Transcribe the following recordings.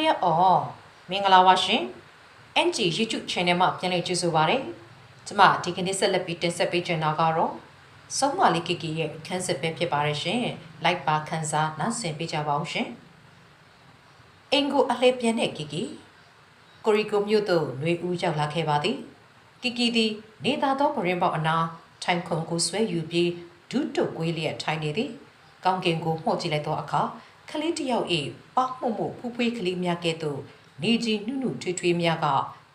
ရီအော်မင်္ဂလာပါရှင် NG YouTube Channel မှာပြန်လည်ကြိုဆိုပါရစေ။ကျွန်မဒီကနေ့ဆက်လက်ပြီးတင်ဆက်ပေးချင်တာကတော့စုံမလေးကီကီရဲ့အခန်းစစ်ပဲဖြစ်ပါတယ်ရှင်။ like ပါခန်းစားနားဆင်ပေးကြပါဦးရှင်။အင်ကိုအလှည့်ပြန်တဲ့ကီကီကိုရီကိုမြို့သို့ຫນွေဦးရောက်လာခဲ့ပါသည်။ကီကီသည်နေသာသောပရင်ပေါက်အနာထိုင်ခုံကိုဆွဲယူပြီးဒုတုတ်ကွေးလျက်ထိုင်နေသည်။ကောင်းကင်ကိုမှုတ်ကြည့်လိုက်သောအခါ ကလေးတစ်ယောက်၏ပေါက်မှုမှုဖူးဖွေးကလေးများကဲ့သို့နေကြီးနှုနှုထွေးထွေးများက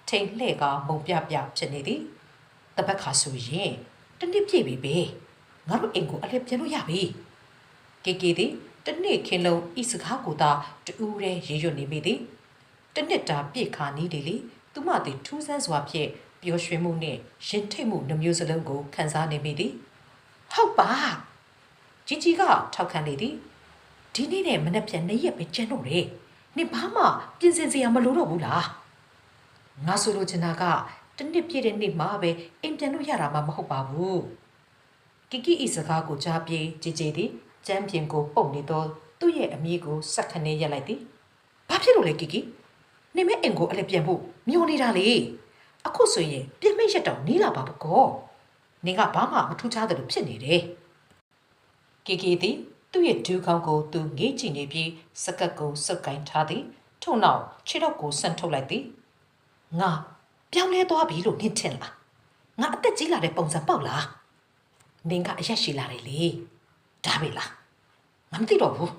ထိန်လှဲ့ကမုံပြပြဖြစ်နေသည်။တပတ်ခါဆိုရင်တစ်နှစ်ပြည့်ပြီပဲ။ငါတို့အိမ်ကိုအလှည့်ပြန်လို့ရပြီ။ကေကေသည်တစ်နှစ်ခင်လုံးဤစကားကိုသာတူးရဲရေရွတ်နေမိသည်။တစ်နှစ်တာပြည့်ခါနီးတယ်လေ။သူမသည်ထူးဆန်းစွာဖြင့်ပျော်ရွှင်မှုနှင့်ရင်ထိတ်မှုနှမျိုးစလုံးကိုခံစားနေမိသည်။ဟုတ်ပါ။ជីជីကထောက်ခံနေသည်။ ဒီနေ့နဲ့မနေ့ပြန်နေ့ရက်ပဲကျန်တော့တယ်။နေဘာမှပြင်ဆင်စရာမလိုတော့ဘူးလား။ငါဆိုလိုချင်တာကတစ်နှစ်ပြည့်တဲ့နေ့မှာပဲအိမ်ပြန်လို့ရတာမှမဟုတ်ပါဘူး။ကီကီဤစကားကိုကြားပြေးជីជីသည်ကျမ်းပြင်ကိုပုတ်နေတော့သူ့ရဲ့အမိကိုစက်ခနဲရက်လိုက်သည်။ဘာဖြစ်လို့လဲကီကီ။နေမဲအိမ်ကိုအလည်းပြန်ဖို့မျောနေတာလေ။အခုဆိုရင်ပြင်မိတ်ရက်တော့နီးလာပါဘကော။နေကဘာမှမထူးခြားတယ်လို့ဖြစ်နေတယ်။ကီကီသည် သူ့ရဲ့ဒူးခေါင်းကိုသူငေးကြည့်နေပြီးစကတ်ကိုစုပ်ကင်ထားသည်ထို့နောက်ခြေတော့ကိုဆန့်ထုတ်လိုက်သည်ငါပြောင်းလဲသွားပြီလို့နင့်ထင်လားငါအသက်ကြီးလာတဲ့ပုံစံပေါက်လားနင်ကအရက်ရှိလာတယ်လေဒါပဲလားငါမသိတော့ဘူး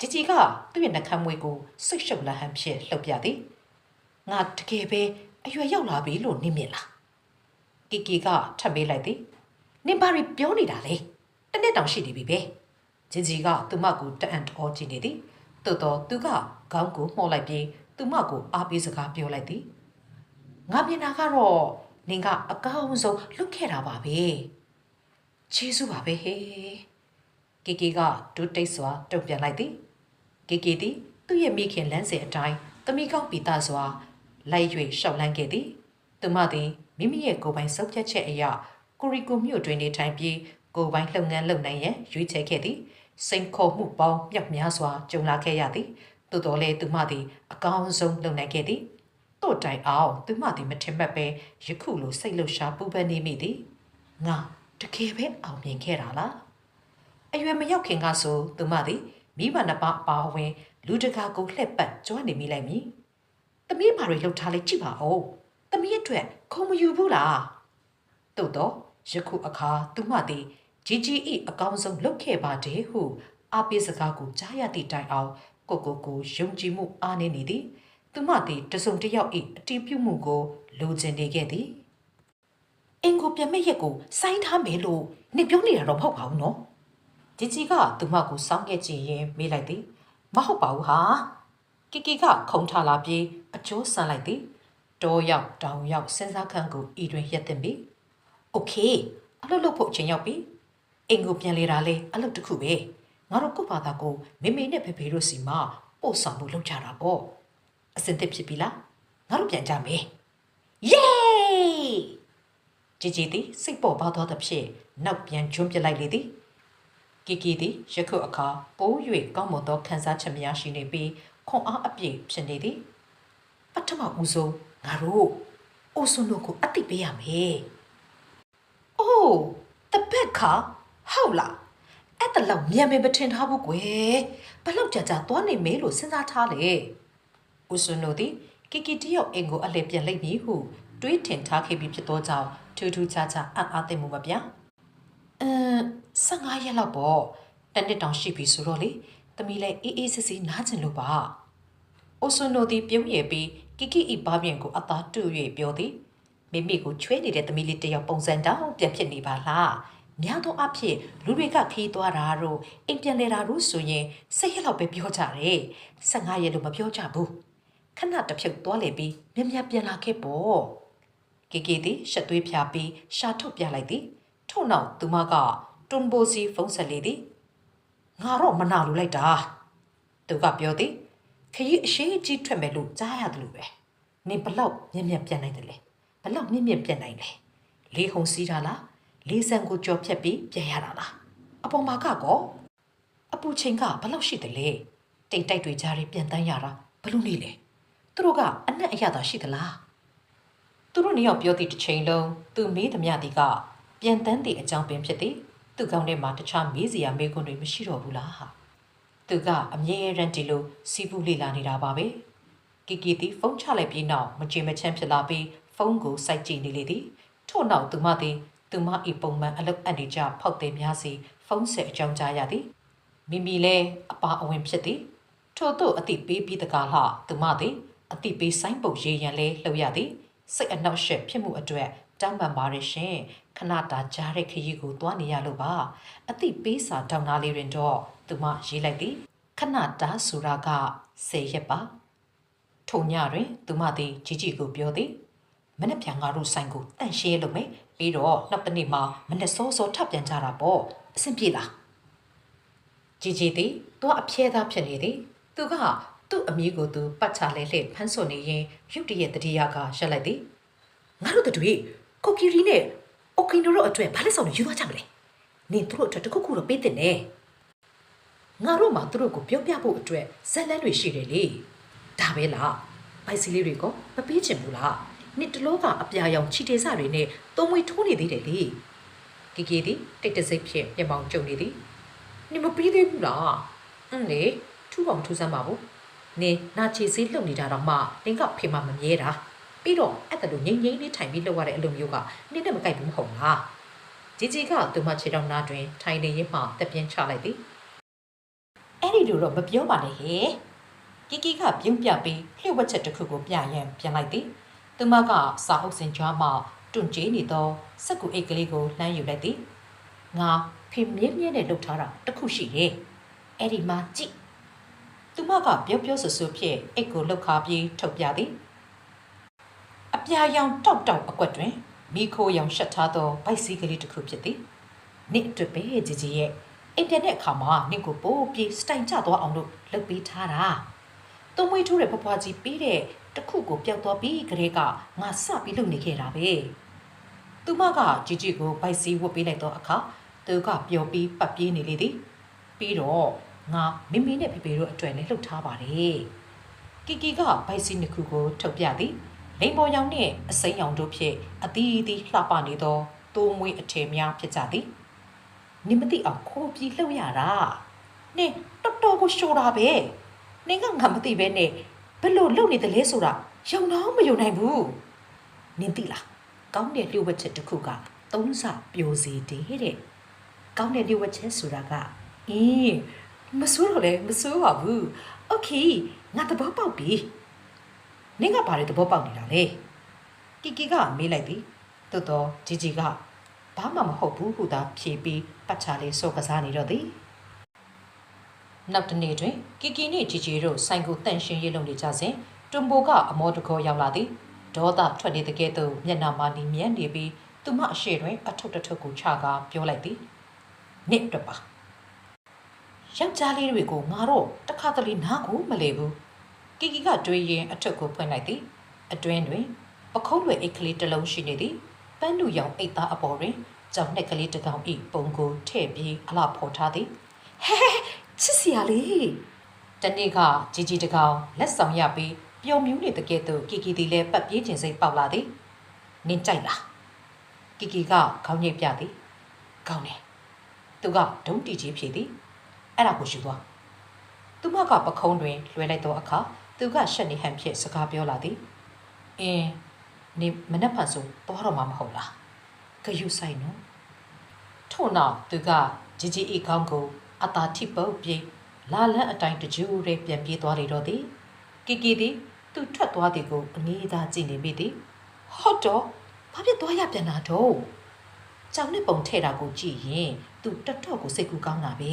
ជីជីကသူ့ရဲ့နှကမ်းမွေးကိုစိတ်ရှုပ်လာဟန်ဖြစ်လှုပ်ပြသည်ငါတကယ်ပဲအရွယ်ရောက်လာပြီလို့နင့်မြင်လားကီကီကထပ်မေးလိုက်သည်နင်ဘာတွေပြောနေတာလဲတစ်နှစ်တောင်ရှိနေပြီပဲ ဂျင်ဂျီကသူမကိုတအံ့တော်ကြည့်နေသည်သို့တော့သူကခေါင်းကိုမှုတ်လိုက်ပြီးသူမကိုအားပေးစကားပြောလိုက်သည်ငါမြင်တာကတော့နင်ကအကောင်းဆုံးလွတ်ခဲ့တာပါပဲချေးစုပါပဲဟေးကီကီကဒုတိတ်စွာတုံ့ပြန်လိုက်သည်ကီကီသည်သူ့ရဲ့မိခင်လမ်းစဉ်အတိုင်းသမီးကောင်းပီတာစွာလိုက်၍ရှောက်လန်းခဲ့သည်သူမသည်မိမိရဲ့ကိုယ်ပိုင်စုပ်ဖြတ်ချက်အရာကိုရီကိုမြို့တွင်နေထိုင်ပြီး ကိုယ်ပိုင်လှုပ်ငန်းလုပ်နိုင်ရန်ရွေးချယ်ခဲ့သည်စိန်ခေါ်မှုပေါင်းမြောက်များစွာကြုံလာခဲ့ရသည်သို့တော်လည်းသူမသည်အကောင်းဆုံးလုပ်နိုင်ခဲ့သည်တို့တိုင်အောင်သူမသည်မထင်မှတ်ပဲယခုလိုစိတ်လှုပ်ရှားပူပန်နေမိသည်ငါတကယ်ပဲအောင်မြင်ခဲ့တာလားအရွယ်မရောက်ခင်ကဆိုသူမသည်မိဘနှစ်ပါးအပါအဝင် လူတကာကိုလှက်ပတ်ကျွမ်းနေမိလိုက်မည်သမီးဘာတွေလှုပ်ထားလဲကြည့်ပါဦးသမီးအတွက်ခုံမယူဘူးလားသို့တော့ယခုအခါသူမသည် GGE အကောင်းဆုံးလုပ်ခဲ့ပါတယ်ဟုအားပေးစကားကိုကြားရသည့်တိုင်အောင်ကိုကိုကိုယုံကြည်မှုအားနေနေသည်သူမသည်တစုံတစ်ယောက်၏အတီးပြုတ်မှုကိုလိုချင်နေခဲ့သည်အင်ကိုပြမဲ့ရက်ကိုစိုင်းထားမယ်လို့နေပြောနေတာတော့မဟုတ်ပါဘူးနော်ဂျီဂျီကသူမကိုစောင်းခဲ့ကြည့်ရင်မေးလိုက်သည်မဟုတ်ပါဘူးဟာကီကီကခုံထားလာပြီးအကျိုးဆန်လိုက်သည်တောရောက်တောင်ရောက်စဉ်းစားခန်းကိုဤတွင်ရက်တင်ပြီโอเคအလုပ်လုပ်ဖို့အချိန်ရောက်ပြီ အင်ကိုပြန်လေတာလေအလုပ်တစ်ခုပဲငါတို့ကိုယ့်ဘာသာကိုမေမေနဲ့ဖေဖေတို့စီမှာပို့ဆောင်ဖို့လုပ်ကြတာပေါ့အစင်သစ်ဖြစ်ပြီလားငါတို့ပြန်ကြမယ်ယေးជីជីသည်စိတ်ပေါ်ပါသောသဖြင့်နောက်ပြန်ကျွန်းပစ်လိုက်လေသည်ကီကီသည်ယခုအခါပိုး၍ကောင်းမွန်သောခံစားချက်များရှိနေပြီးခွန်အားအပြည့်ဖြစ်နေသည်ပထမဦးဆုံးငါတို့အိုဆွန်တို့ကိုအတိပေးရမယ်။အိုးတပက်ခါ ဟုတ်လားအဲ့တလောက်မြန်မြန်မထင်ထားဘူးကွယ်ဘလောက်ကြာကြာသွားနေမေးလို့စဉ်းစားထားလေဦးဆွန်တို့သည်ကီကီတယောက်အင်ကိုအလှည့်ပြန်လိုက်ပြီဟုတွေးထင်ထားခဲ့ပြီးဖြစ်သောကြောင့်ထူးထူးခြားခြားအံ့အားသင့်မှုမပြအမ်15ရက်လောက်ပေါ့တနစ်တောင်ရှိပြီဆိုတော့လေသမီးလည်းအေးအေးဆေးဆေးနားကျင်လို့ပါဦးဆွန်တို့သည်ပြုံးရည်ပြီးကီကီဤဘာပြင်ကိုအသာတူ၍ပြောသည်မိမိကိုချွေးနေတဲ့သမီးလေးတစ်ယောက်ပုံစံတောင်ပြန်ဖြစ်နေပါလား များသောအားဖြင့်လူတွေကခီးသွားတာတို့အိမ်ပြန်လဲတာတို့ဆိုရင်စိတ်ရက်လောက်ပဲပြောကြတယ်15ရက်လို့မပြောကြဘူးခဏတစ်ဖြုတ်သွားလေပြီးမြင်မြပြန်လာခဲ့ပေါ့ကီကီသည်ရှက်သွေးဖြာပြီးရှာထုတ်ပြလိုက်သည်ထို့နောက်သူမကတွန်ဘိုစီဖုန်းဆက်လေသည်ငါတော့မနာလိုလိုက်တာသူကပြောသည်ခရီးအရှိကြီးထွက်မယ်လို့ကြားရတယ်လို့ပဲနင်ဘလောက်မြင်မြပြန်နိုင်တယ်လဲဘလောက်မြင်မြပြန်နိုင်လဲလေးဟုံစီးတာလား လေးဆန်ကိုကြော်ဖြတ်ပြီးပြန်ရတာလားအပေါ်မှာကကောအပူချိန်ကဘယ်လောက်ရှိတယ်လဲတိတ်တိုက်တွေကြားတွေပြန်တန်းရတာဘဘလို့နေလဲသူတို့ကအနက်အရသာရှိသလားသူတို့နေရောက်ပြောသည့်တစ်ချိန်လုံးသူမေးသမျှသည်ကပြန်တန်းသည့်အကြောင်းပင်ဖြစ်သည်သူကောင်းထဲမှာတခြားမေးစရာမေးခွန်းတွေမရှိတော့ဘူးလားဟာသူကအမြဲတမ်းဒီလိုစီးပူးလေ့လာနေတာပါပဲကီကီသည်ဖုန်းချလိုက်ပြီးနောက်မကြင်မချမ်းဖြစ်လာပြီးဖုန်းကိုစိုက်ကြည့်နေလေသည်ထို့နောက်သူမသည် သူမ၏ပုံမှန်အလုပ်အပ်နေကြဖောက်သည်များစီဖုန်းဆက်အကြောင်းကြားရသည်မိမိလည်းအပါအဝင်ဖြစ်သည်ထို့သို့အတိပေးပြီးတကားလှသူမသည်အတိပေးဆိုင်ပုတ်ရေးရန်လဲလှုပ်ရသည်စိတ်အနှောက်အယှက်ဖြစ်မှုအတွက်တောင်းပန်ပါရရှင်ခဏတာကြားတဲ့ခရီးကိုသွားနေရလို့ပါအတိပေးစာတောင်းသားလေးတွင်တော့သူမရေးလိုက်သည်ခဏတာဆိုတာက၁၀ရက်ပါထုံညတွင် သူမသည်ជីជីကိုပြောသည်မနေ့ပြန်ငါတို့ဆိုင်ကိုတန့်ရှင်းလုပ်မယ် ပြီးတော့နောက်တစ်နေ့မှာမနေ့စောစောထပ်ပြန်ကြတာပေါ့အဆင်ပြေလားជីជីသည်သူအပြဲသားဖြစ်နေသည်သူကသူ့အမီးကိုသူပတ်ချလဲလှည့်ဖမ်းဆွနေရင်ရုတ်တရက်တတိယကရက်လိုက်သည်ငါတို့တို့ကိုကီရီနဲ့အိုကင်ဒိုတို့အတွက်ဘာလဲဆောင်နေယူသွားကြမလဲနင်တို့အတွက်တခုခုတော့ပေးတဲ့နဲ့ငါတို့မှသူတို့ကိုပြောပြဖို့အတွက်ဇက်လန်းတွေရှိတယ်လေဒါပဲလားဘိုက်စီလေးတွေကမပေးချင်ဘူးလား နင်တလို့ကအပြာရောင်ချီတေစတွေနဲ့သုံးမွေထိုးနေသေးတယ်လေကီကီသည်တိတ်တဆိတ်ဖြင့်မျက်မှောင်ကျုံနေသည်နေမပြီးသေးဘူးလားအင်းလေထူအောင်ထူစမ်းပါဘူးနေနာချီစည်းလှုပ်နေတာတော့မှနင်ကဖေမမမြဲတာပြီးတော့အဲ့ဒါလိုငိမ့်ငိမ့်လေးထိုင်ပြီးလှုပ်ရတဲ့အလုပ်မျိုးကနင်နဲ့မကိုက်ဘူးမဟုတ်လားជីជីကသူမခြေတော်နာတွင် ထိုင်နေရင်မှတက်ပြင်းချလိုက်သည်အဲ့ဒီလိုတော့မပြောပါနဲ့ဟဲ့ကီကီကပြုံးပြပြီးလျှို့ဝှက်ချက်တစ်ခုကိုပြရန်ပြန်လိုက်သည် သူမကစာအုပ်စင်ကြွားမှတွန့်ကျေးနေသောစက်ကူအိတ်ကလေးကိုလှမ်းယူလိုက်သည်ငါဖေမြင်းမြင်းနဲ့လှုပ်ထားတာတစ်ခုရှိတယ်။အဲ့ဒီမှာကြည့်။သူမကပြောပြောဆဆဖြင့်အိတ်ကိုလှုပ်ခါပြီးထုတ်ပြသည်။အပြာရောင်တောက်တောက်အကွက်တွင်မိခိုးရောင်ရှက်ထားသောဗိုက်စီးကလေးတစ်ခုဖြစ်သည်။နင့်အတွက်ပဲជីជីရဲ့အိမ်ပြန်တဲ့အခါမှာနင့်ကိုပိုးပြီးစတိုင်ကျသွားအောင်လို့လှုပ်ပေးထားတာ။သူမွေးထိုးတဲ့ဖွားဖွားကြီးပြီးတဲ့ တစ်ခုကိုပျောက်သွားပြီးကလေးကငါစပြီးလုပ်နေခဲ့တာပဲ။သူမကជីជីကိုဗိုက်စီးဝတ်ပေးလိုက်သောအခါသူကပျော်ပြီးပတ်ပြေးနေလေသည်ပြီးတော့ငါမိမိနဲ့ဖေဖေတို့အတွက်လည်းလှုပ်ထားပါတယ်ကီကီကဗိုက်စီးနှစ်ခုကိုထုတ်ပြသည်လိန်ပေါ်ရောင်နှင့်အစိမ်းရောင်တို့ဖြင့်အသီးသီးလှပနေသောသိုးမွေးအထည်များဖြစ်ကြသည်နင်မသိအောင်ခိုးပြီးလှုပ်ရတာနင်တော်တော်ကိုရှိုးတာပဲနင်ကငါမသိပဲနဲ့ဘ ယ်လိုလုပ်နေသလဲဆိုတာယုံတော့မယုံနိုင်ဘူးနင်သိလား ကောင်းတဲ့လျှို့ဝှက်ချက်တစ်ခုကသုံးဆပျော်စေတယ်တဲ့ကောင်းတဲ့လျှို့ဝှက်ချက်ဆိုတာကအင်းမဆိုးတော့လေမဆိုးပါဘူးโอเคငါသဘောပေါက်ပြီနင်ကဘာလို့သဘောပေါက်နေတာလဲကီကီကမေးလိုက်သည်တိုးတော့ဂျီဂျီကဘာမှမဟုတ်ဘူးဟုသာဖြေပြီးပတ်ချလေးစောကစားနေတော့သည် နောက်တစ်နေ့တွင်ကီကီနှင့်ဂျီဂျီတို့ဆိုင်ကိုတန့်ရှင်းရေးလုပ်နေကြစဉ်တွမ်ဘိုကအမောတကောရောက်လာသည်ဒေါသထွက်နေတဲ့ကဲ့သို့မျက်နှာမှာနီမြန်းနေပြီးသူမအရှိတွင် အထုပ်တစ်ထုပ်ကိုချကားပြောလိုက်သည်နစ်တော့ပါယောက်ျားလေးတွေကိုငါတော့တခါတလေနားကိုမလဲဘူးကီကီကတွေးရင်အထုပ်ကိုဖွင့်လိုက်သည်အတွင်းတွင်ပခုံးတွေအိတ်ကလေးတစ်လုံးရှိနေသည်ပန်းလူရောင်အိတ်သားအပေါ်တွင်ကြောင်နှက်ကလေးတစ်ကောင်ဤပုံကိုထည့်ပြီးအလှဖော်ထားသည်ဟဲ ချစ်စရာလေတနေ့ကជីជីတကောင်လက်ဆောင်ရပြီးပျော်မြူးနေတကယ်တော့ကီကီဒီလည်းပတ်ပြေးခြင်းစိတ်ပေါက်လာသည်နင်းကြိုက်လားကီကီကခေါင်းညိတ်ပြသည်ကောင်းတယ်သူကဒုံးတီချင်းဖြေသည်အဲ့ဒါကိုယူသွားသူမကပခုံးတွင်လွှဲလိုက်သောအခါသူကရှက်နေဟန်ဖြင့်စကားပြောလာသည်အင်းနေမနှက်ဖန်ဆိုတော့တော့မှမဟုတ်လားခယူဆိုင်နော်ထို့နောက်သူကဂျီဂျီအီခေါင်းကို အသာထိပုတ်ပြေးလာလန်းအတိုင်းတကြူရဲပြန်ပြေးသွားလေတော့သည်ကီကီသည်သူထွက်သွားသည်ကိုအငေးသားကြည့်နေမိသည်ဟုတ်တော့ဘာဖြစ်သွားရပြန်တာတော့ကြောင်နဲ့ပုံထဲ့တာကိုကြည့်ရင်သူတတော်ကိုစိတ်ကူးကောင်းတာပဲ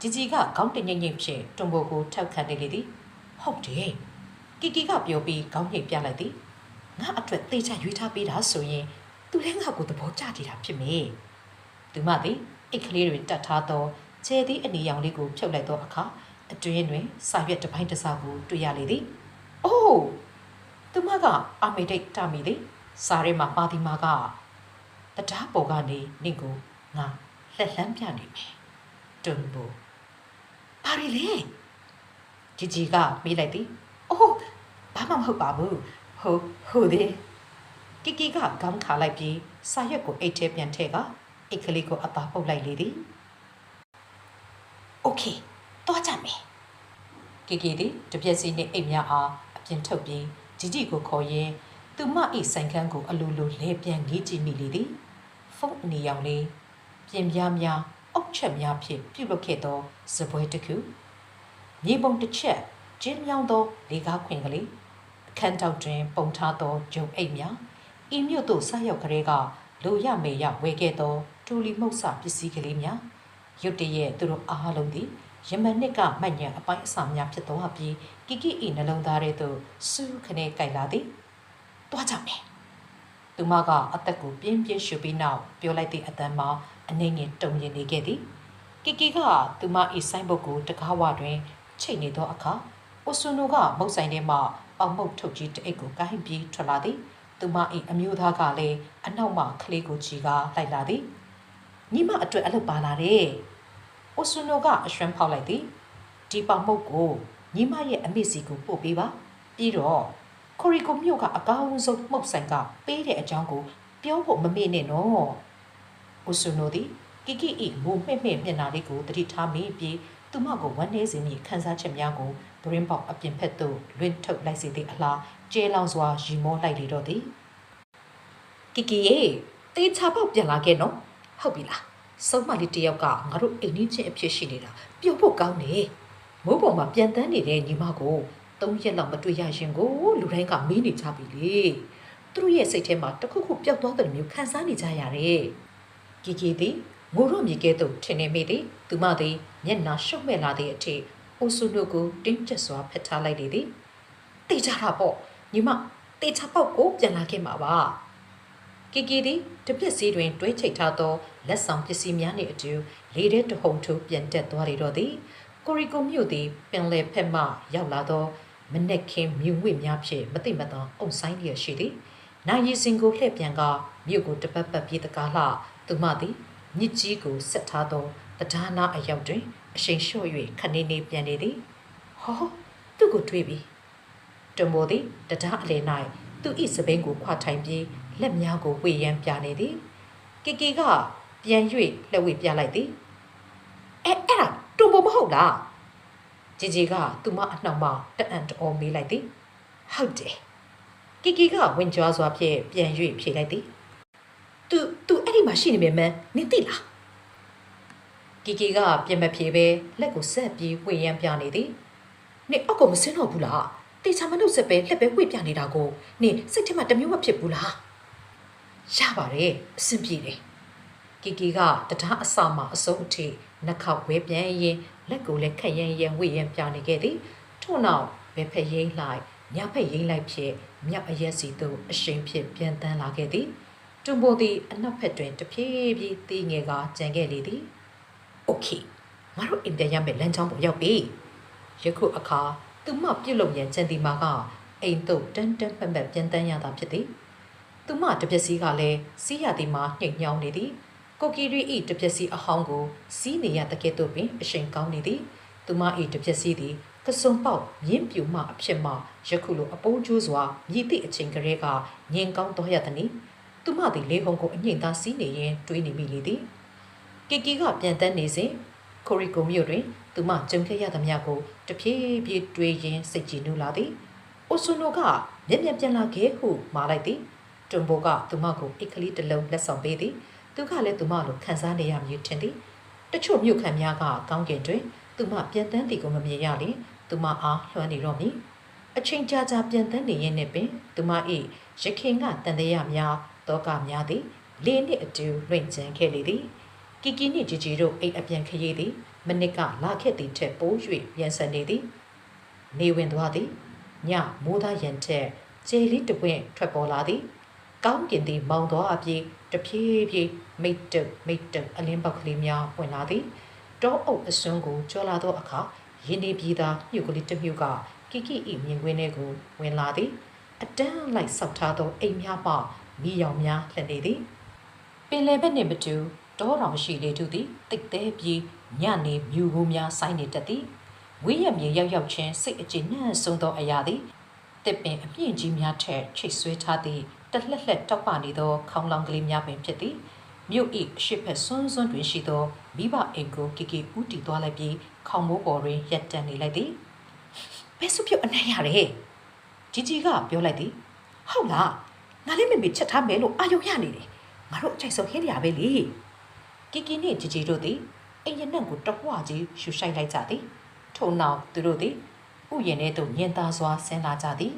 ជីជីကခေါင်းတငိမ့်ငိမ့်ဖြင့်တွန်ဘိုကိုထောက်ခံနေလေသည်ဟုတ်တယ်ကီကီကပြောပြီးခေါင်းညိတ်ပြလိုက်သည်ငါအတွက်တေချရွေးထားပေးတာဆိုရင်သူလည်းငါ့ကိုသဘောကျကြတာဖြစ်မေသူမသည်အိတ်ကလေးတွေတတ်ထားသော ခြေသည်အနီရောင်လေးကိုဖြုတ်လိုက်သောအခါအတွင်းတွင်စာရွက်တစ်ပိုင်းတစ်စားကိုတွေ့ရလေသည်။အိုးသူမကအာမေဒိတ်တမိသည်စာရဲမှာပါတီမာကတရားပေါ်ကနေနင့်ကိုငါလက်လန်းပြနေမယ်။တွန်ဘူဘာရီလေជីជីကမေးလိုက်သည်ဘာမှမဟုတ်ပါဘူးဟုတ်ဟုတ်တယ်ကီကီကခေါင်းခါလိုက်ပြီးစာရွက်ကိုအိတ်ထဲပြန်ထည့်ကအိတ်ကလေးကိုအသာပုတ်လိုက်လေသည် โอเคသွားကြမယ်ကီကီသည်တပြက်စီနဲ့အိတ်များအားအပြင်ထုတ်ပြီးជីជីကိုခေါ်ရင်းသူမအိတ်ဆိုင်ခန်းကိုအလိုလိုလဲပြန်ငေးကြည့်မိလေသည်ဖုန်းအနီရောင်လေးပြင်ပြားများအုတ်ချက်များဖြင့်ပြုလုပ်ခဲ့သောစပွဲတစ်ခုမြေပုံတစ်ချက်ကျင်းမြောင်းသောလေကားခွင်ကလေးအခန်းတောက်တွင် ပုံထားသောဂျုံအိတ်များဤမြို့သို့ဆက်ရောက်ကလေးကလိုရမေရဝဲခဲ့သောထူလီမှုတ်ဆပစ္စည်းကလေးများ ရုတ်တရက်သူတို့အားလုံးသည်ယမန်နှစ်ကမှတ်ညံအပိုင်းအစာများဖြစ်သွားပြီးကီကီဤနှလုံးသားထဲသို့စူးခနဲကြိုက်လာသည်တွားကြမယ်သူမကအသက်ကိုပြင်းပြင်းရှုပြီးနောက်ပြောလိုက်သည့်အတန်မှာအနေငယ်တုံရင်နေခဲ့သည်ကီကီကသူမဤဆိုင်ဘုတ်ကိုတကားဝတွင်ချိတ်နေသောအခါအိုဆွနိုကမုတ်ဆိုင်ထဲမှပေါင်မုတ်ထုတ်ကြီးတအိတ်ကိုကိုင်းပြီးထွက်လာသည်သူမ၏အမျိုးသားကလည်းအနောက်မှကလေးကိုချီကားလိုက်လာသည်ညီမအတွက်အလုပ်ပါလာတယ်။ အိုဆွနိုကအရွှမ်းဖောက်လိုက်သည်ဒီပေါင်မုတ်ကိုညီမရဲ့အမေစီကိုပို့ပေးပါပြီးတော့ခိုရီကိုမြို့ကအကောင်းဆုံးမှုတ်ဆိုင်ကပေးတဲ့အကြောင်းကိုပြောဖို့မမေ့နဲ့နော်။အိုဆွနိုသည်ကီကီ၏ငိုမှဲ့မှဲ့မျက်နှာလေးကိုတတိထားမိပြီးသူမကိုဝမ်းနေစဉ်မီခန်းစားချက်များကိုဘရင်းပေါက်အပြင်ဖက်သို့လွင့်ထုတ်လိုက်စေသည့်အလားကျဲလောင်စွာရီမောလိုက်လေတော့သည်ကီကီရေတေးချပေါက်ပြန်လာခဲ့နော်ဟုတ်ပြီလား စုံမလေးတယောက်ကငါတို့အိမ်ကြီးချင်းအဖြစ်ရှိနေတာပျော်ဖို့ကောင်းတယ်မိုးပေါ်မှာပြန်တန်းနေတဲ့ညီမကိုသုံးရက်လောက်မတွေ့ရရင်ကိုလူတိုင်းကမေးနေကြပြီလေသူတို့ရဲ့စိတ်ထဲမှာတခုခုပျောက်သွားတဲ့မျိုးခံစားနေကြရတယ်ကီကီသည်ငိုတော့မြေကဲ့သို့ထင်နေမိသည်သူမသည်မျက်နှာရှုပ်မဲ့လာသည့်အထိအိုဆုနိုကိုတင်းကျပ်စွာဖက်ထားလိုက်လေသည်တေးကြတာပေါ့ညီမတေးချပေါက်ကိုပြန်လာခဲ့မှာပါ ကီကီသည်တပြက်စီးတွင် တွဲချိတ်ထားသောလက်ဆောင်ပစ္စည်းများနှင့်အတူလေထဲတဟုန်ထိုးပြန်တက်သွားလေတော့သည်ကိုရီကိုမြို့သည်ပင်လယ်ဖက်မှရောက်လာသောမနက်ခင်းမြူငွေများဖြင့်မသိမသောအုံဆိုင်လျက်ရှိသည်နိုင်ရီစင်ကိုလှည့်ပြန်ကမြို့ကိုတပတ်ပတ်ပြေးတကားလှသူမသည်မြစ်ကြီးကိုဆက်ထားသောတရားနာအရောက်တွင်အရှိန်လျှော့၍ခနေနေပြန်နေသည်ဟောသူ့ကိုတွေးပြီတွန်မိုသည်တရားအလေ၌သူ၏စပင်းကိုခွာထိုင်ပြီး လက်များကိုဝေရန်ပြနေသည်ကီကီကပြန်၍လက်ဝေပြလိုက်သည်အဲအဲ့ဒါတွန်မိုမဟုတ်လားជីជីကသူမအနှောက်မှတအံ့တော်မေးလိုက်သည်ဟုတ်တယ်ကီကီကဝင်ကြွားစွာဖြင့်ပြန်၍ဖြေလိုက်သည်သူသူအဲ့ဒီမှာရှိနေမြဲမန်းနင်သိလားကီကီကပြင်မဖြေပဲလက်ကိုဆက်ပြီးဝေရန်ပြနေသည်နင်အောက်ကိုမစင်းတော့ဘူးလားတေချာမနှုတ်ဆက်ပဲလက်ပဲဝေပြနေတာကိုနင်စိတ်ထဲမှာတမျိုးမဖြစ်ဘူးလား ရပါတယ်အဆင်ပြေတယ်ကီကီကတထားအစမှအစုံအထိနှက်ခောက်ဝဲပြန်ရင်လက်ကိုလည်းခက်ရန်ရန်ဝေရန်ပြနေခဲ့သည်ထို့နောက်ဘယ်ဖက်ရိမ့်လိုက်ညဖက်ရိမ့်လိုက်ဖြစ်မြောက်အရက်စီသို့အရှိန်ဖြစ်ပြန်တန်းလာခဲ့သည်တွန်ပိုသည်အနောက်ဖက်တွင်တဖြည်းဖြည်းတီးငယ်ကကြံခဲ့လေသည်โอเคငါတို့အိမ်ပြန်ရမယ်လမ်းကြောင်းပေါ်ရောက်ပြီယခုအခါသူမပြုတ်လုံရန်ကြံဒီမာကအိမ်သို့တန်းတန်းပတ်ပတ်ပြန်တန်းရတာဖြစ်သည် သူမတပြက်စီကလည်းစီးရသည်မှာနှိမ်ညောင်းနေသည်ကိုကီရီဤတပြက်စီအဟောင်းကိုစီးနေရတကဲ့သို့ပင်အရှိန်ကောင်းနေသည်သူမဤတပြက်စီသည်ကစုံပေါက်မြင့်ပြူမှအဖြစ်မှယခုလိုအပိုးကျိုးစွာမြည်သည့်အချိန်ကလေးကငင်ကောင်းတော်ရသည်။သူမသည်လေဟုန်ကိုအငိမ့်သားစီးနေရင်တွေးနေမိလေသည်။ကီကီကပြန်တန်းနေစဉ်ကိုရီကိုမြို့တွင်သူမကြုံခဲ့ရသမျှကိုတဖြည်းဖြည်းတွေးရင်းစိတ်ကြည်နူးလာသည်။အိုဆွနိုကမျက်မျက်ပြန်လာခဲ့ဟုမှားလိုက်သည်။ တွန်ဘိုကသူမကိုအိတ်ကလေးတစ်လုံးလက်ဆောင်ပေးသည်။သူကလည်းသူမလိုခံစားနေရမည်ထင်သည်။တချို့မြို့ခံများကကောင်းကင်တွင်သူမပြန်တန်းသည်ကိုမမြင်ရလျင်သူမအားလွှမ်းနေတော့မည်။အချိန်ကြာကြာပြန်တန်းနေရင်နဲ့ပင်သူမ၏ရခင်ကတန်တရားများတောကများသည်လေးနှစ်အတူလွင့်ကျန်ခဲ့လေသည်ကီကီနှင့်ဂျီဂျီတို့အိတ်အပြန်ခရီးသည်မနစ်ကလာခဲ့သည်ထက်ပိုး၍ပြန်ဆန်နေသည်နေဝင်သွားသည်ညမိုးသားရန်ထက်ကျေလီတပွင့်ထွက်ပေါ်လာသည် ကောင်းကင်သည်မောင်သွားအပြေးတဖြည်းဖြည်းမိတ်တုပ်မိတ်တုပ်အလင်းပေါက်ကလေးများဝင်လာသည်တောအုပ်အစွန်းကိုကြောလာသောအခါရင်းနေပြည်သားမြုပ်ကလေးတစ်မြုပ်ကကီကီဤမြင်ကွင်းထဲကိုဝင်လာသည်အတန်းလိုက်ဆောက်ထားသောအိမ်များမှမိရောင်များလှည့်နေသည်ပင်လယ်ဘက်နှင့်မတူတောတောင်ရှိလေသူသည်တိတ်သေးပြီးညနေမြူကိုများဆိုင်းနေတတ်သည်ဝိရမြေရောက်ရောက်ချင်းစိတ်အကျဉ်းနှံ့ဆုံးသောအရာသည်တစ်ပင်အမြင့်ကြီးများထက်ချိတ်ဆွဲထားသည့် တလှက်လှက်တောက်ပနေသောခေါင်းလောင်ကလေးများပင်ဖြစ်သည်မြို့၏အရှိဖက်ဆွန်းဆွန်းတွင်ရှိသောမိဘအိမ်ကိုကီကီဦးတီသွားလိုက်ပြီးခေါင်းမိုးပေါ်တွင်ရက်တန်နေလိုက်သည်ဘယ်စုပြုတ်အနိုင်ရတယ်ជីជីကပြောလိုက်သည်ဟုတ်လားငါလေးမေမေချက်ထားမယ်လို့အာယုံရနေတယ်ငါတို့အချိုက်ဆုံးဟင်းရပဲလေကီကီနှင့်ជីជីတို့သည်အိမ်ရနံ့ကိုတဝှကြီးရှူဆိုင်လိုက်ကြသည်ထို့နောက်သူတို့သည်ဥယျာဉ်ထဲသို့ညင်သားစွာဆင်းလာကြသည်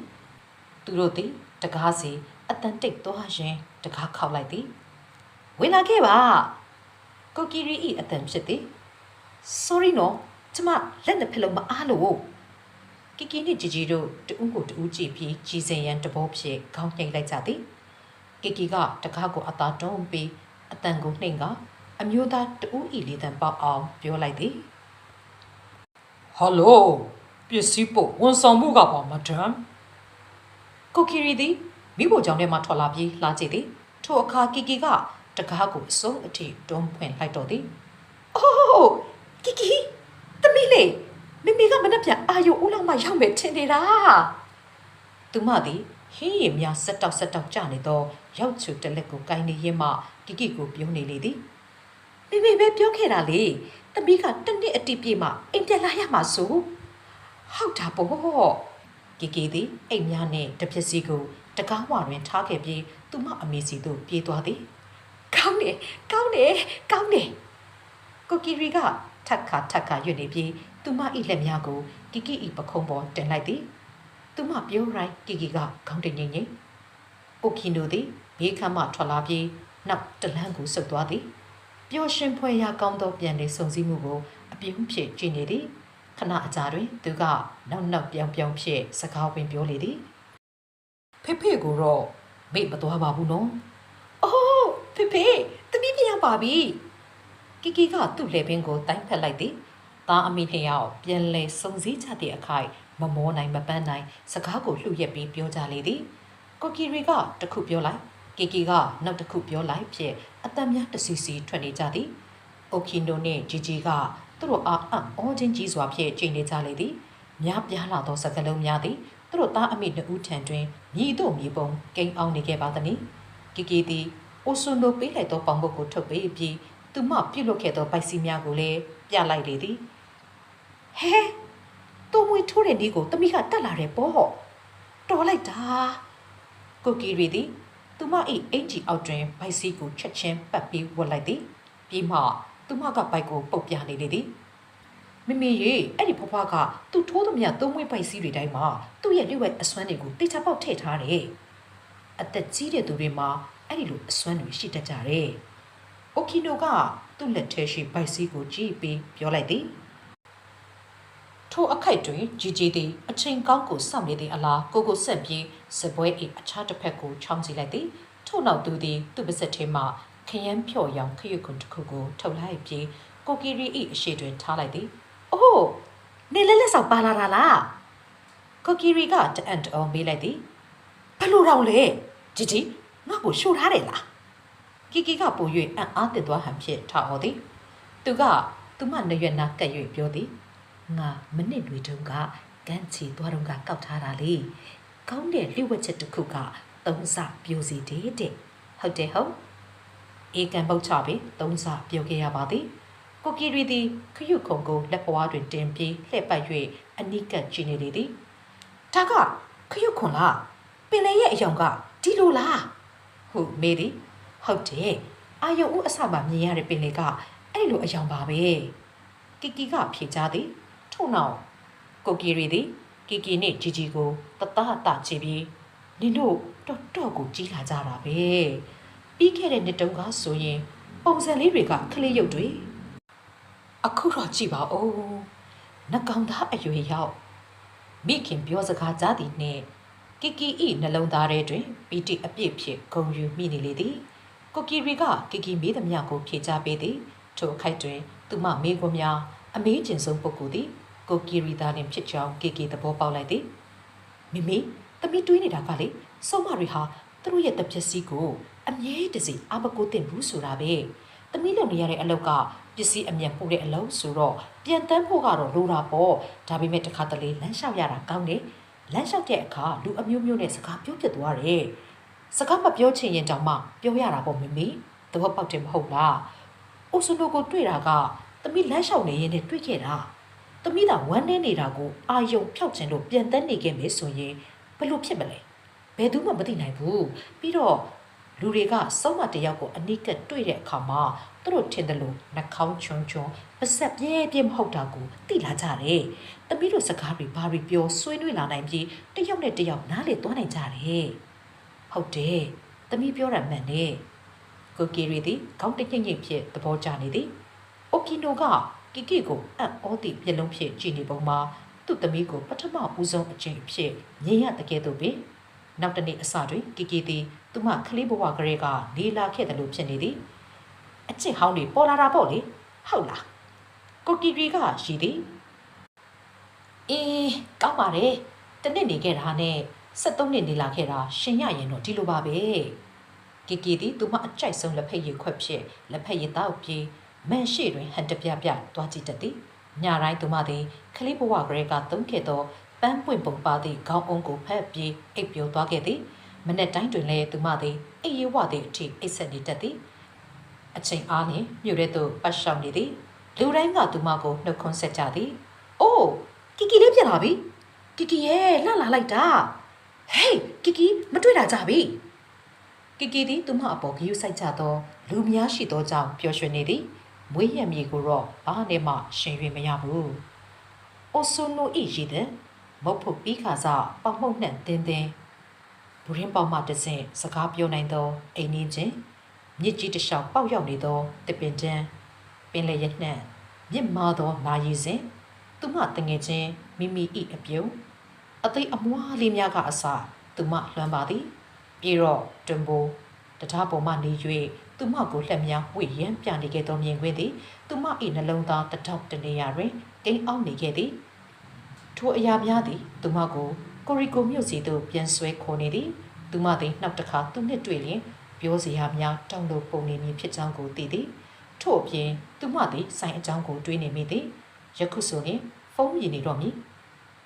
သူတို့သည်တကားစီ အတန်တိတ်သွားရင်တကားခောက်လိုက်သည်ဝင်လာခဲ့ပါကိုကီရီဤအတန်ဖြစ်သည် sorry နော်ကျမလက်နှစ်ဖက်လုံးမအားလို့ကီကီနဲ့ဂျီဂျီတို့တူးကိုတူးကြည့်ပြီးကြီးစင်ရန်တဘောဖြစ်ခေါင်းညှိလိုက်ကြသည်ကီကီကတကားကိုအသာတွန်းပြီးအတန်ကိုနှိမ်ကအမျိုးသားတူးဤလေးတန်ပေါက်အောင်ပြောလိုက်သည်ဟယ်လိုပစ္စည်းပို့ဝန်ဆောင်မှုကပါမဒမ်ကိုကီရီသည် မိဖို့ကြောင့်ထဲမှထွက်လာပြီးလာကြည့်သည်ထိုအခါကီကီကတကားကိုအစုံအထိတွန်းဖွင့်လိုက်တော့သည်အိုးကီကီသမီးလေးမိမိကမနှက်ပြန်အာယုံဦးလောက်မှရောက်မယ်ထင်နေတာသူမသည်ဟင်းရည်များဆက်တောက်ဆက်တောက်ကြနေသောရောက်ချူတလက်ကိုကိုင်းနေရင်းမှကီကီကိုပြုံးနေလေသည်မိမိပဲပြောခဲ့တာလေသမီးကတနစ်အတိပြေမှအိမ်ပြန်လာရမှာဆိုဟုတ်တာပေါ့ကီကီသည်အိမ်များနှင့်တပစ္စည်းကို တကားဝတွင်ထားခဲ့ပြီးသူမအမေစီသို့ပြေးသွားသည်ကောင်းတယ်ကောင်းတယ်ကောင်းတယ်ကိုကီရီကထက်ခါထက်ခါရွတ်နေပြီးသူမ၏လက်များကိုကီကီ၏ပခုံးပေါ်တင်လိုက်သည်သူမပြောရိုင်းကီကီကခေါင်းတင်ငိမ့်ငိမ့်အိုကီနိုသည်ဘေးခမ်းမှထွက်လာပြီးနောက်တလန်းကိုဆုတ်သွားသည်ပျော်ရွှင်ဖွယ်ရာကောင်းသောပြန်လေစုံစည်းမှုကိုအပြုံးဖြစ်ကြည့်နေသည်ခဏအကြာတွင်သူကနောက်နောက်ပြောင်ပြောင်ဖြစ်စကားဝင်ပြောလေသည် ဖေဖေကိုတော့မေ့မသွားပါဘူးနော်။အိုးဖေဖေတမီးပြန်ပါပြီ။ကီကီကသူ့လေပင်ကိုတိုင်းဖက်လိုက်သည်။သားအမိနှစ်ယောက်ပြန်လဲစုံစည်းကြသည့်အခိုက်မမောနိုင်မပန်းနိုင်စကားကိုလှုပ်ရက်ပြီးပြောကြလေသည်။ကိုကီရီကတစ်ခုပြောလိုက်ကီကီကနောက်တစ်ခုပြောလိုက်ဖြစ်အတံများတစီစီထွက်နေကြသည်။အိုကီနိုနှင့်ဂျီဂျီကသူတို့အားအံ့ဩခြင်းကြီးစွာဖြင့်ကြိတ်နေကြလေသည်။များပြားလာသောစကားလုံးများသည် သူတို့သားအမိနှစ်ဦးထံတွင်မြည်တို့မြည်ပုံကိန်းအောင်နေခဲ့ပါသည်။ကီကီသည်အိုဆွန်တို့ပေးလိုက်သောပေါင်ပုတ်ကိုထုတ်ပေးပြီးသူမပြုတ်လွတ်ခဲ့သောပိုက်စီများကိုလည်းပြလိုက်လေသည်။ဟဲတူမွေထိုးတဲ့ဒီကိုတမိကတက်လာတယ်ပေါ့။တော်လိုက်တာ။ကိုကီရီသည်သူမ၏အင်ဂျီအောက်တွင်ဘိုက်စီကိုချက်ချင်းပတ်ပြီးဝတ်လိုက်သည်။ပြီးမှသူမကဘိုက်ကိုပုတ်ပြနေလေသည်။ မမေရေအဲ့ဒီဖွားဖွားကသူ့ထိုးသမျှသုံးမွေးပိုက်စည်းတွေတိုင်းမှာသူ့ရဲ့လျှို့ဝှက်အစွမ်းတွေကိုတိချပေါက်ထည့်ထားတယ်။အသက်ကြီးတဲ့သူတွေမှာအဲ့ဒီလိုအစွမ်းတွေရှိတတ်ကြတယ်။အိုကီနိုကသူ့လက်ထဲရှိပိုက်စည်းကိုကြည့်ပြီးပြောလိုက်သည်။ထိုအခိုက်တွင်ဂျီဂျီသည်အချိန်ကောင်းကိုစောင့်နေသည့်အလားကိုကိုဆက်ပြီးစပွဲ၏အခြားတစ်ဖက်ကိုချောင်းစီလိုက်သည်။ထို့နောက်သူသည်သူ့ပါးစပ်ထဲမှခရမ်းဖြော်ရောင်ခရွတ်ကွန်တစ်ခုကိုထုတ်လိုက်ပြီးကိုကီရီ၏အရှိတွင်ထားလိုက်သည်။ အိုးနေလက်လက်ဆောင်ပါလာတာလားကိုကီရီကတအန်တအောင်မေးလိုက်သည်ဘယ်လိုတော့လဲဂျီဂျီငါ့ကိုရှို့ထားတယ်လားကီကီကပို၍အံ့အားသင့်သွားဟန်ဖြင့်ထားဟောသည်သူကသူမနရွက်နာကပ်၍ပြောသည်ငါမနစ်တွေတုန်းကကန်းချီသွားတော့ကကောက်ထားတာလေကောင်းတဲ့လျှို့ဝှက်ချက်တစ်ခုကသုံးစပြိုစီတဲ့တဲ့ဟုတ်တယ်ဟုတ်အေကန်ပုတ်ချပြီးသုံးစပြိုခဲ့ရပါသည် ကိုကီရီသည်ခရုခုံကိုလက်ပွားတွင်တင်ပြီးလှည့်ပတ်၍အနိကကြည့်နေလေသည်ဒါကခရုခွန်လားပင်လေရဲ့အယောင်ကဒီလိုလားဟုမေးသည်ဟုတ်တယ်အာယုံဦးအစမှမြင်ရတဲ့ပင်လေကအဲ့လိုအယောင်ပါပဲကီကီကဖြေချသည်ထို့နောက်ကိုကီရီသည်ကီကီနှင့်ဂျီဂျီကိုတတတချီပြီးနင်တို့တော်တော်ကိုကြီးလာကြတာပဲပြီးခဲ့တဲ့နှစ်တုန်းကဆိုရင်ပုံစံလေးတွေကခလေးရုပ်တွေ အခုတော့ကြည့်ပါဦးနှကောင်သားအရွယ်ရောက်မိခင်ပြောစကားကြားသည်နှင့်ကီကီဤနှလုံးသားထဲတွင်ပီတိအပြည့်ဖြစ်ဂုံယူမိနေလေသည်ကိုကီရီကကီကီမေးသမျှကိုဖြေချပေးသည်ထိုအခိုက်တွင်သူမမေးခွန်းများအမေးကျင်ဆုံးပုဂ္ဂိုလ်သည်ကိုကီရီသားနှင့်ဖြစ်ကြောင်းကီကီသဘောပေါက်လိုက်သည်မိမိသမီးတွေးနေတာကလေစုံမတွေဟာသူတို့ရဲ့တပစ္စည်းကိုအမြဲတစေအမကိုတင်ဘူးဆိုတာပဲ သမီးလုပ်နေရတဲ့အလုပ်ကပစ္စည်းအမြတ်ပို့တဲ့အလုံးဆိုတော့ပြန်တန်းဖို့ကတော့လိုတာပေါ့ဒါပေမဲ့တစ်ခါတလေလမ်းလျှောက်ရတာကောင်းတယ်လမ်းလျှောက်တဲ့အခါလူအမျိုးမျိုးနဲ့စကားပြောဖြစ်သွားတယ်စကားမပြောချင်ရင်တောင်မှပြောရတာပေါ့မမေသဘောပေါက်တယ်မဟုတ်လားအိုဆူနိုကိုတွေ့တာကသမီးလမ်းလျှောက်နေရင်နဲ့တွေ့ခဲ့တာသမီးသာဝမ်းနေနေတာကိုအာယုံဖြောက်ချင်လို့ပြန်တက်နေခဲ့မယ်ဆိုရင်ဘယ်လိုဖြစ်မလဲဘယ်သူမှမသိနိုင်ဘူးပြီးတော့ လူတွေကစုံမတစ်ယောက်ကိုအနိကတွေ့တဲ့အခါမှာသူတို့ထင်တယ်လို့နှာခေါင်းချွန်းချွန်းပါဆက်ပြဲပြဲမဟုတ်တာကိုသိလာကြတယ်။တမီးတို့စကားတွေဘာတွေပြောဆွေးနွေးလာနိုင်ပြီးတစ်ယောက်နဲ့တစ်ယောက်နားလေသွားနိုင်ကြတယ်။ဟုတ်တယ်။တမီးပြောတာမှန်တယ်။ကိုကီရီသည်ခေါင်းတညိမ့်ညိမ့်ဖြစ်သဘောကျနေသည်။အိုကီနိုကကီကီကိုအံ့ဩသည့်မျက်လုံးဖြင့်ကြည့်နေပုံမှာသူ့သမီးကိုပထမဦးဆုံးအချိန်ဖြစ်မြင်ရတကယ်တော့ပင် နောက်တနေ့အစတွင်ကီကီသည်သူမခလေးဘဝကလေးကနေလာခဲ့တယ်လို့ဖြစ်နေသည်အချစ်ဟောင်းတွေပေါ်လာတာပေါ့လေဟုတ်လားကိုကီရီကရှိသည်အေးကောင်းပါတယ်တနစ်နေခဲ့တာနဲ့73နှစ်နေလာခဲ့တာရှင်ရရင်တော့ဒီလိုပါပဲကီကီသည်သူမအကြိုက်ဆုံးလက်ဖက်ရည်ခွက်ဖြစ်လက်ဖက်ရည်တောက်ပြီးမန်ရှိတွင်ဟန်တပြပြသွားကြည့်တတ်သည်ညတိုင်းသူမသည်ခလေးဘဝကလေးကသုံးခဲ့သော ပန်းပွင့်ပုံပါသည့်ခေါင်းအုံးကိုဖက်ပြီးအိပ်ပျော်သွားခဲ့သည်မနေ့တိုင်းတွင်လည်းသူမသည်အိပ်ရဝသည့်အထိအိပ်ဆက်နေတတ်သည်အချိန်အားနှင့်မြို့ထဲသို့ပတ်ရှောင်နေသည်လူတိုင်းကသူမကိုနှုတ်ခွန်းဆက်ကြသည်အိုးကီကီလေးပြန်လာပြီကီကီရဲ့လှလာလိုက်တာဟေးကီကီမတွေ့တာကြပြီကီကီသည်သူမအပေါ်ဂယုစိုက်ကြသောလူများရှိသောကြောင့်ပျော်ရွှင်နေသည်မွေးရမြေကိုတော့ဘာနဲ့မှရှင်ရွေမရဘူးအိုဆိုနိုဤရည်တဲ့ မုတ်ဖို့ပြီးခါစားပေါက်မှုန့်နှံ့တင်းတင်းဘူရင်းပေါက်မှတစ်စင်စကားပြောနိုင်သောအိမ်နင်းချင်းမြစ်ကြီးတစ်လျှောက်ပေါက်ရောက်နေသောတပင်တန်းပင်လယ်ရနှံ့မြင့်မာသောနာရီစဉ်သူမတငယ်ချင်းမိမိဤအပြုံးအသိအမွားလေးများကအစသူမလွှမ်းပါသည်ပြီးတော့တွင်ပိုးတထားပေါ်မှနေ၍သူမကိုလှက်များဝှေ့ရမ်းပြနေခဲ့သောမြင်ကွင်းသည်သူမ၏နှလုံးသားတထောက်တနေရာတွင်ကိန်းအောင်နေခဲ့သည် ထိုအရာများသည် သူမကိုကိုရီကိုမြို့စီသို့ပြန်ဆွဲခေါ်နေသည်သူမသည်နောက်တစ်ခါသူနှင့်တွေ့လျင်ပြောစရာများတောင်းလို့ပုံနေမည်ဖြစ်ကြောင်းကိုသိသည်ထို့အပြင်သူမသည်ဆိုင်အကြောင်းကိုတွေးနေမိသည်ယခုဆိုရင်ဖုန်းရည်နေတော့မည်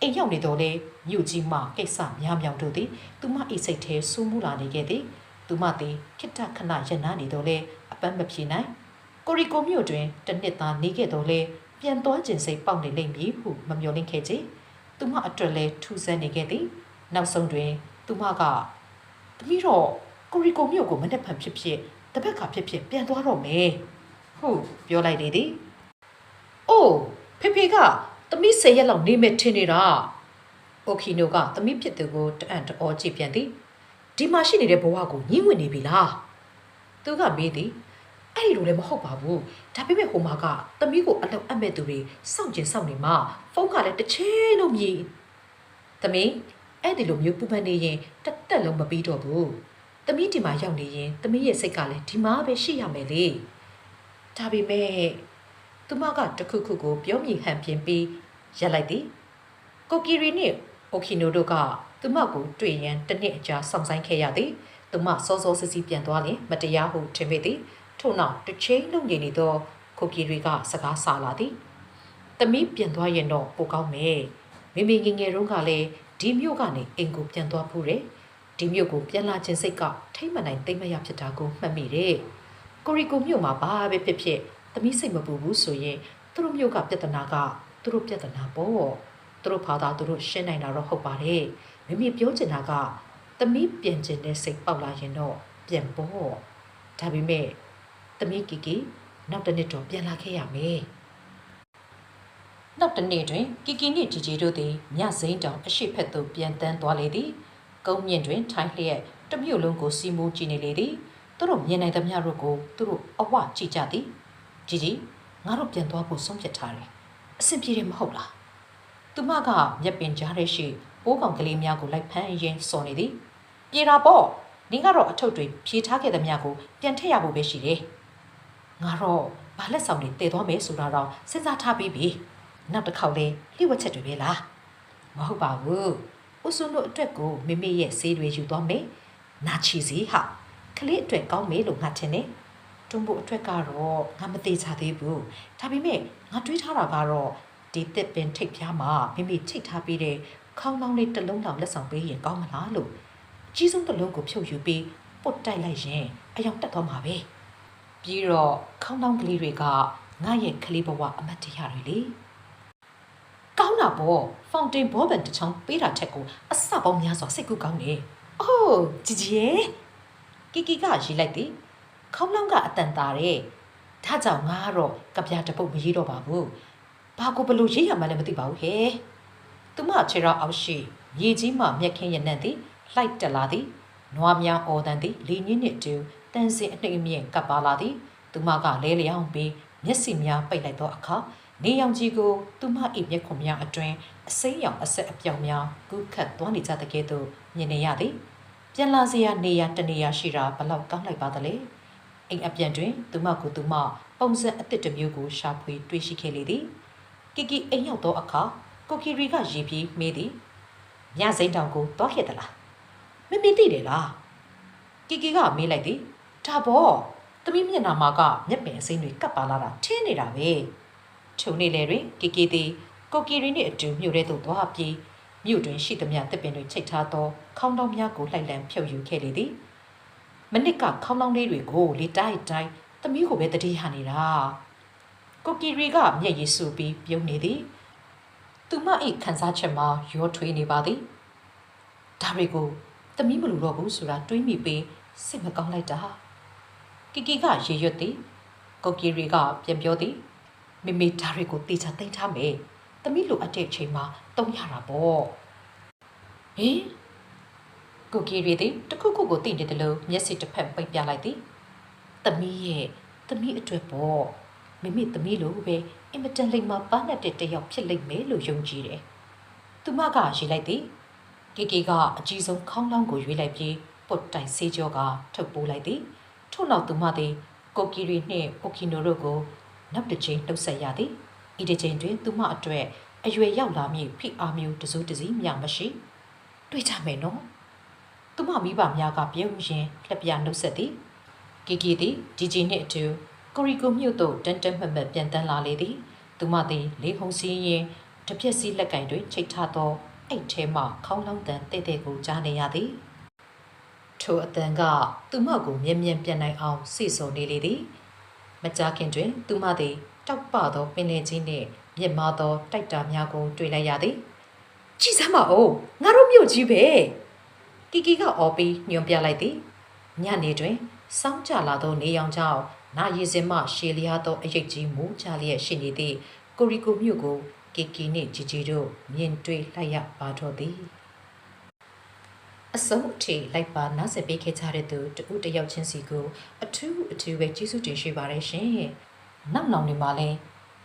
အိမ်ရောက်နေတော့လေမြို့ကြီးမှကိစ္စများမြောင်တို့သည်သူမ၏စိတ်ထဲဆူးမှုလာနေခဲ့သည်သူမသည်ခိတ္တခဏရနာနေတော့လေအပန်းမပြေနိုင်ကိုရီကိုမြို့တွင်တစ်နှစ်သားနေခဲ့တော့လေပြန်သွားခြင်းစိတ်ပေါက်နေလိမ့်မည်ဟုမမျှော်လင့်ခဲ့ချေ သူမအတွက်လဲထူးဆန်းနေခဲ့သည်နောက်ဆုံးတွင် သူမကတမီးတော့ကိုရီကိုမြို့ကိုမနေ့ဖန်ဖြစ်ဖြစ်တပတ်ခါဖြစ်ဖြစ်ပြန်သွားတော့မယ်ဟုတ်ပြောလိုက်လေသည်အိုးဖေဖေကတမီး၁၀ရက်လောက်နေမဲ့ထင်နေတာအိုကီနိုကတမီးဖြစ်သူကိုတအံ့တော်ကြည့်ပြန်သည်ဒီမှာရှိနေတဲ့ဘဝကိုညှင်းဝင်နေပြီလားသူကမေးသည် အဲ့ဒီလိုလည်းမဟုတ်ပါဘူးဒါပေမဲ့ဟိုမှာကတမီးကိုအလောက်အပ်မဲ့သူတွေစောင့်ကျင်စောင့်နေမှာဖုန်းကလည်းတစ်ချိန်လုံးမြည်တမီးအဲ့ဒီလိုမျိုးပူပန်နေရင်တက်တက်လုံးမပြီးတော့ဘူးတမီးဒီမှာရောက်နေရင်တမီးရဲ့စိတ်ကလည်းဒီမှာပဲရှိရမယ်လေဒါပေမဲ့သူမကတခုခုကိုပြောမြည်ဟန်ပြင်းပြီးရက်လိုက်သည်ကိုကီရီနဲ့အိုကီနိုတို့ကသူမကိုတွေ့ရန်တစ်နှစ်အကြာစောင့်ဆိုင်ခဲ့ရသည်သူမစောစောစစ်စစ်ပြန်သွားလျင်မတရားဟုထင်မိသည် ထို့နောက်တစ်ချိန်လုံးနေနေသောကိုကီရီကစကားဆာလာသည်တမီးပြန်သွားရင်တော့ပိုကောင်းမယ်မိမိငယ်ငယ်တုန်းကလည်းဒီမြို့ကနေအိမ်ကိုပြန်သွားဖို့တယ်ဒီမြို့ကိုပြန်လာခြင်းစိတ်ကထိမ့်မနိုင်သိမ့်မရဖြစ်တာကိုမှတ်မိတယ်ကိုရီကိုမြို့မှာဘာပဲဖြစ်ဖြစ်တမီးစိတ်မပူဘူးဆိုရင်သူတို့မြို့ကပြဿနာကသူတို့ပြဿနာပေါ့သူတို့ဘာသာသူတို့ရှင်းနိုင်တာတော့ဟုတ်ပါတယ်မိမိပြောချင်တာကသမီးပြင်ကျင်တဲ့စိတ်ပေါက်လာရင်တော့ပြန်ပေါ့ဒါပေမဲ့ သမီးကီကီနောက်တစ်နှစ်တော့ပြန်လာခဲ့ရမယ်နောက်တစ်နေ့တွင်ကီကီနှင့်ဂျီဂျီတို့သည်ညစိမ်းတောင်အရှိဖက်သို့ပြန်တန်းသွားလေသည်ကုန်းမြင့်တွင်ထိုင်းလျက်တမြို့လုံးကိုစီမိုးကြည့်နေလေသည်သူတို့မြင်နိုင်သမျှတို့ကိုသူတို့အဝကြည့်ကြသည်ဂျီဂျီငါတို့ပြန်သွားဖို့ဆုံးဖြတ်ထားတယ်အဆင်ပြေတယ်မဟုတ်လားသူမကမျက်ပင်ကြားထဲရှိပိုးကောင်ကလေးများကိုလိုက်ဖမ်းရင်းစော်နေသည်ပြေတာပေါ့နင်ကတော့အထုပ်တွေဖြေထားခဲ့သမျှကိုပြန်ထည့်ရဖို့ပဲရှိတယ် ငါတော့ဘာလက်ဆောင်တွေတည်သွားမယ်ဆိုတာတော့စဉ်းစားထားပြီးပြီနောက်တစ်ခေါက်လေးလှိဝက်ချက်တွေပဲလားမဟုတ်ပါဘူးဥစွန်းတို့အတွက်ကိုမိမိရဲ့ဆေးတွေယူသွားမယ်နာချီစီဟာကလေးအတွက်ကောင်းမေးလို့ငါထင်တယ်တွန်းဖို့အတွက်ကတော့ငါမသေးချသေးဘူးဒါပေမဲ့ငါတွေးထားတာကတော့ဒီတစ်ပင်ထိတ်ဖျားမှာမိမိချိတ်ထားပြီးတဲ့ခေါင်းလောင်းလေးတစ်လုံးလောက်လက်ဆောင်ပေးရင်ကောင်းမလားလို့အကြီးဆုံးတစ်လုံးကိုဖြုတ်ယူပြီးပုတ်တိုက်လိုက်ရင်အယောင်တက်သွားမှာပဲ ပြီးတော့ခေါင်းလောင်းကလေးတွေကငါရဲ့ကလေးဘဝအမတ်တရားတွေလေကောင်းတာပေါ့ဖောင်တင်ဘောဘန်တစ်ချောင်းပေးတာထက်ကိုအစပေါင်းများစွာစိတ်ကူးကောင်းနေအိုးជីជីရဲ့ကီကီကရေးလိုက်သည်ခေါင်းလောင်းကအတန်တာတဲ့ဒါကြောင့်ငါကတော့ကပြားတစ်ပုတ်မရေးတော့ပါဘူးဘာကိုဘလို့ရေးရမှလည်းမသိပါဘူးဟဲ့သူမခြေရောက်အောက်ရှိမြေကြီးမှမြက်ခင်းရနံ့သည်လှိုက်တက်လာသည်နွားများအော်တန်သည်လီညင်းနှင့်တူ တန်စင်အနှိမ့်အမြင့်ကပ်ပါလာသည်သူမကလဲလျောင်းပြီးမျက်စိများပိတ်လိုက်သောအခါနေရောင်ကြီးကိုသူမ၏မျက်ခုံများအတွင်အစိမ်းရောင်အဆက်အပြောင်များကူးခတ်သွားနေကြတဲ့ကဲ့သို့မြင်နေရသည်ပြန်လာစရာနေရာတနေရာရှိတာဘလောက်ကောင်းလိုက်ပါသလဲအိမ်အပြန်တွင် သူမကိုသူမပုံစံအသစ်တစ်မျိုးကိုရှာဖွေတွေ့ရှိခဲ့လေသည်ကီကီအိမ်ရောက်သောအခါကိုကီရီကရေပြေးမေးသည်ညစိမ့်တောင်ကိုတွားခဲ့သလားမမေသိတယ်လားကီကီကမေးလိုက်သည် ဒါပေါ့သမီးမျက်နှာမှာကမျက်ပင်အစိမ်းတွေကပ်ပါလာတာထင်းနေတာပဲထုံနေလေတွင်ကီကီသည်ကိုကီရီနှင့်အတူမြို့ထဲသို့သွားပြီးမြို့တွင်ရှိသမျှတစ်ပင်တွေချိတ်ထားသောခေါင်းတောင်းများကိုလှိုက်လံဖြုတ်ယူခဲ့လေသည်မနစ်ကခေါင်းတောင်းလေးတွေကိုလေတိုက်တိုက်သမီးကိုပဲတတိယနေတာကိုကီရီကမျက်ရည်ဆူပြီးပြုံးနေသည်သူမအိတ်ခန်းစားချက်မှာရောထွေးနေပါသည်ဒါတွေကိုသမီးမလို့တော့ဘူးဆိုတာတွေးမိပြီးစိတ်မကောင်းလိုက်တာ ကီကီကရေရွတ်သည်ကိုကီရီကပြန်ပြောသည်မိမိဒါတွေကိုတေချာသိမ်းထားမယ်သမီးလိုအပ်တဲ့အချိန်မှာတုံးရတာပေါ့ဟင်ကိုကီရီသည်တခုခုကိုသိနေတယ်လို့မျက်စိတစ်ဖက်ပိတ်ပြလိုက်သည်သမီးရဲ့သမီးအတွက်ပေါ့မိမိသမီးလိုပဲအင်မတန်လိမ္မာပါနဲ့တဲ့တစ်ယောက်ဖြစ်လိမ့်မယ်လို့ယုံကြည်တယ်။သူမကရေးလိုက်သည်။ကေကေကအကြီးဆုံးခေါင်းလောင်းကိုရွေးလိုက်ပြီးပုတ်တိုင်ဆေးကြောကထုတ်ပိုးလိုက်သည်။ ထို့နောက်သူမသည်ကိုကီရီနှင့်ပိုကီနိုတို့ကိုနောက်တစ်ချိန်လှုပ်ဆက်ရသည်။ဤတစ်ချိန်တွင်သူမအတွက်အရွယ်ရောက်လာမည့်ဖိအားမျိုးတစိုးတစည်းမျှမရှိ။တွေ့ကြမယ်နော်။သူမမိဘများကပြုံးရင်လက်ပြနှုတ်ဆက်သည်။ကီကီသည်ဂျီဂျီနှင့်အတူကိုရီကိုမြို့သို့တန်တန်မှတ်မှတ်ပြန်တန်းလာလေသည်သူမသည်လေးခုံစည်းရင်တစ်ပြက်စီးလက်ကင်တွင်ချိတ်ထားသောအိတ်ထဲမှခေါင်းလောင်းတန်တဲ့တဲ့ကိုကြားနေရသည် ထိုအတန်ကသူမကိုမြဲမြံပြန်နိုင်အောင်စေစုံနေလေသည်မကြာခင်တွင် သူမသည်တောက်ပသောပင်လယ်ကြီးနှင့်မြင့်မားသောတိုက်တာများကိုတွေ့လိုက်ရသည်ကြည်စမ်းပါဦးငါတို့မြို့ကြီးပဲကီကီကအော်ပြီးညွန်ပြလိုက်သည်ညနေတွင်စောင်းကြလာသောနေရောင်ကြောင့်နာရီစင်မှရှည်လျားသောအရိပ်ကြီးမူးကြလျက်ရှိနေသည့်ကိုရီကိုမြို့ကိုကီကီနှင့်ဂျီဂျီတို့မြင်တွေ့လိုက်ရပါတော့သည် အစုံအထိလိုက်ပါနားဆင်ပေးခဲ့ကြတဲ့သူတဦးတစ်ယောက်ချင်းစီကိုအထူးအထူးပဲကျေးဇူးတင်ရှိပါတယ်ရှင်။နောက်နောက်နေမှာလဲ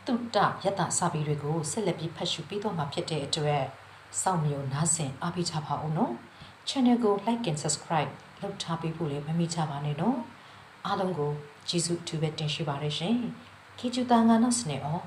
တုတ္တယတ္တစာပေတွေကိုဆက်လက်ပြီးဖတ်ရှုပေးတော့မှာဖြစ်တဲ့အတွက်စောင့်မျိုးနားဆင်အားပေးကြပါဦးနော်။ channel ကို like and subscribe လုပ်ထားပေးဖို့လည်းမမေ့ကြပါနဲ့နော်။အားလုံးကိုကျေးဇူးအထူးပဲတင်ရှိပါတယ်ရှင်။ခေကျူတာငါနော့စနေအော